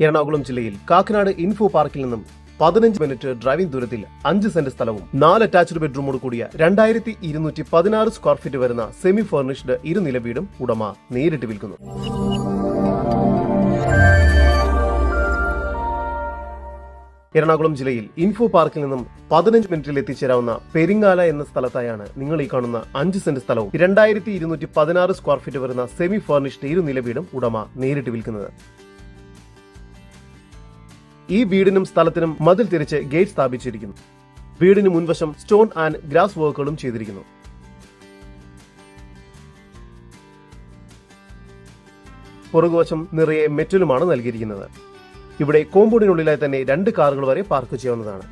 എറണാകുളം ജില്ലയിൽ കാക്കനാട് ഇൻഫോ പാർക്കിൽ നിന്നും പതിനഞ്ച് മിനിറ്റ് ഡ്രൈവിംഗ് ദൂരത്തിൽ അഞ്ച് സെന്റ് സ്ഥലവും നാല് അറ്റാച്ച്ഡ് ബെഡ്റൂമോട് കൂടിയ രണ്ടായിരത്തി ഇരുന്നൂറ്റി പതിനാറ് സ്ക്വയർ ഫീറ്റ് വരുന്ന സെമി ഫർണിഷ്ഡ് ഇരുനില വീടും ഉടമ നേരിട്ട് വിൽക്കുന്നു. എറണാകുളം ജില്ലയിൽ ഇൻഫോ പാർക്കിൽ നിന്നും പതിനഞ്ച് മിനിറ്റിൽ എത്തിച്ചേരാവുന്ന പെരിങ്ങാല എന്ന സ്ഥലത്തായാണ് നിങ്ങൾ ഈ കാണുന്ന അഞ്ച് സെന്റ് സ്ഥലവും രണ്ടായിരത്തി ഇരുന്നൂറ്റി പതിനാറ് സ്ക്വയർ ഫീറ്റ് വരുന്ന സെമി ഫർണിഷ്ഡ് ഇരുനില വീടും ഉടമ നേരിട്ട് വിൽക്കുന്നത്. ഈ വീടിനും സ്ഥലത്തിനും മതിൽ തിരിച്ച് ഗേറ്റ് സ്ഥാപിച്ചിരിക്കുന്നു. വീടിന് മുൻവശം സ്റ്റോൺ ആൻഡ് ഗ്രാസ് വർക്കുകളും ചെയ്തിരിക്കുന്നു. പുറകുവശം നിറയെ മെറ്റലുമാണ് നൽകിയിരിക്കുന്നത്. ഇവിടെ കോമ്പൗണ്ടിനുള്ളിലായി തന്നെ രണ്ട് കാറുകൾ വരെ പാർക്ക് ചെയ്യാവുന്നതാണ്.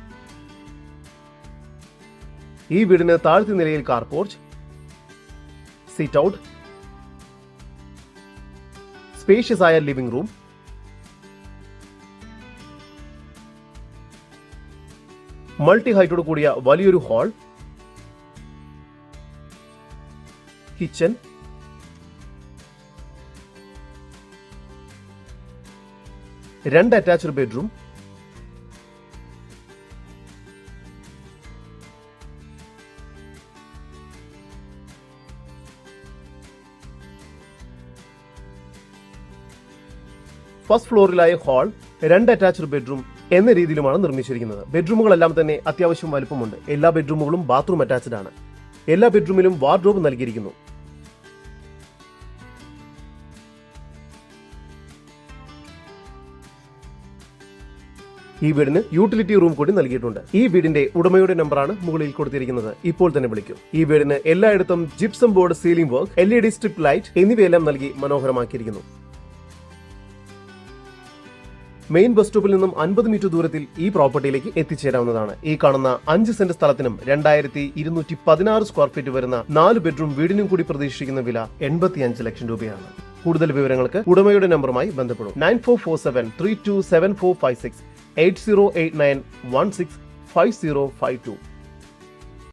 ഈ വീടിന് താഴ്ത്തി നിലയിൽ car porch sit out spacious ആയ ലിവിംഗ് റൂം മൾട്ടി ഹൈറ്റോട് കൂടിയ വലിയൊരു ഹാൾ. കിച്ചൺ. രണ്ട് അറ്റാച്ച്ഡ് ബെഡ്റൂം. ഫസ്റ്റ് ഫ്ലോറിലായ ഹാൾ രണ്ട് അറ്റാച്ച്ഡ് ബെഡ്റൂം. എന്ന രീതിയിലുമാണ് നിർമ്മിച്ചിരിക്കുന്നത്. ബെഡ്റൂമുകളെല്ലാം തന്നെ അത്യാവശ്യം വലുപ്പമുണ്ട്. എല്ലാ ബെഡ്റൂമുകളും ബാത്റൂം അറ്റാച്ച്ഡ് ആണ്. എല്ലാ ബെഡ്റൂമിലും വാർഡ്രോബ് നൽകിയിരിക്കുന്നു. ഈ വീടിന് യൂട്ടിലിറ്റി റൂം കൂടി നൽകിയിട്ടുണ്ട്. ഈ വീടിന്റെ ഉടമയുടെ നമ്പറാണ് മുകളിൽ കൊടുത്തിരിക്കുന്നത്. ഇപ്പോൾ തന്നെ വിളിക്കും. ഈ വീടിന് എല്ലായിടത്തും gypsum board ceiling work L E D strip light എന്നിവയെല്ലാം നൽകി മനോഹരമാക്കിയിരിക്കുന്നു. മെയിൻ ബസ് സ്റ്റോപ്പിൽ നിന്നും അൻപത് മീറ്റർ ദൂരത്തിൽ ഈ പ്രോപ്പർട്ടിയിലേക്ക് എത്തിച്ചേരാവുന്നതാണ്. ഈ കാണുന്ന അഞ്ച് സെന്റ് സ്ഥലത്തിനും രണ്ടായിരത്തി ഇരുന്നൂറ്റി പതിനാറ് സ്ക്വയർ ഫീറ്റ് വരുന്ന നാല് ബെഡ്റൂം വീടിനും കൂടി പ്രതീക്ഷിക്കുന്ന വില എൺപത്തി അഞ്ച് ലക്ഷം രൂപയാണ്. കൂടുതൽ വിവരങ്ങൾക്ക് ഉടമയുടെ നമ്പറുമായി ബന്ധപ്പെടും. Nine four four seven three two seven four five six eight zero eight nine one six five zero five two.